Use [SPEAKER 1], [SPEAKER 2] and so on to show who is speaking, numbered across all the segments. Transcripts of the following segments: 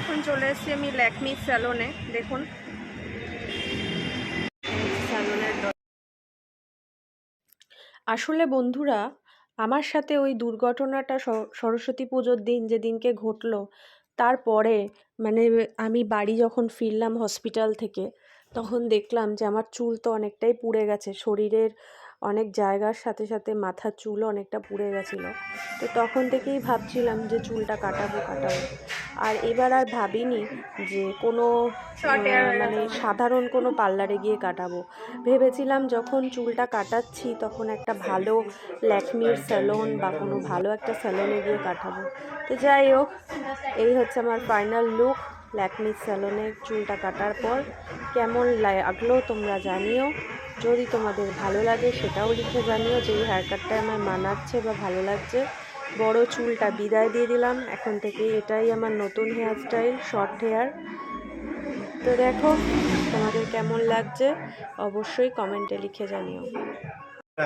[SPEAKER 1] এখন চলে এসেছি আমি ল্যাকমি স্যালনে, দেখুন। আসলে বন্ধুরা, আমার সাথে ওই দুর্ঘটনাটা সরস্বতী পুজোর দিন যেদিনকে ঘটলো, তারপরে মানে আমি বাড়ি যখন ফিরলাম হসপিটাল থেকে, তখন দেখলাম যে আমার চুল তো অনেকটাই পুড়ে গেছে, শরীরের অনেক জায়গার সাথে সাথে মাথার চুলও অনেকটা পুড়ে গেছিল। তো তখন থেকেই ভাবছিলাম যে চুলটা কাটাবো কাটাবো। আর এবার আর ভাবিনি যে কোনো মানে সাধারণ কোনো পার্লারে গিয়ে কাটাবো। ভেবেছিলাম যখন চুলটা কাটাচ্ছি তখন একটা ভালো ল্যাকমির স্যালন বা কোনো ভালো একটা স্যালনে গিয়ে কাটাবো। তো যাই হোক এই হচ্ছে আমার ফাইনাল লুক। ল্যাকমির স্যালনে চুলটা কাটার পর কেমন লাগল তোমরা জানিও। যদি তোমাদের ভালো লাগে সেটাও লিখে জানিও যে এই হেয়ার কাটটা আমার মানাচ্ছে বা ভালো লাগছে। বড় চুলটা বিদায় দিয়ে দিলাম। এখন থেকে এটাই আমার নতুন হেয়ার স্টাইল শর্ট হেয়ার তো দেখো তোমাদের কেমন লাগছে? অবশ্যই কমেন্টে লিখে জানিও।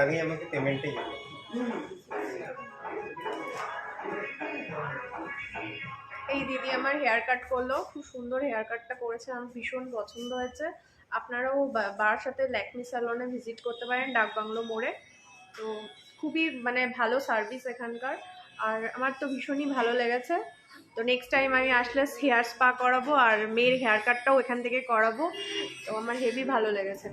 [SPEAKER 2] আগেই আমাকে পেমেন্টে যাবে
[SPEAKER 3] এই দিদি আমার হেয়ার কাট করল, খুব সুন্দর হেয়ার কাটটা করেছে, আমার ভীষণ পছন্দ হয়েছে। আপনারাও বার সাথে ল্যাকমি স্যালনে ভিজিট করতে পারেন ডাকবাংলো মোড়ে। তো খুবই মানে ভালো সার্ভিস এখানকার, আর আমার তো ভীষণই ভালো লেগেছে। তো নেক্সট টাইম আমি আসলে হেয়ার স্পা করাবো আর মেয়ের হেয়ার কাটটাও এখান থেকে করাবো। তো আমার হেভি ভালো লেগেছে।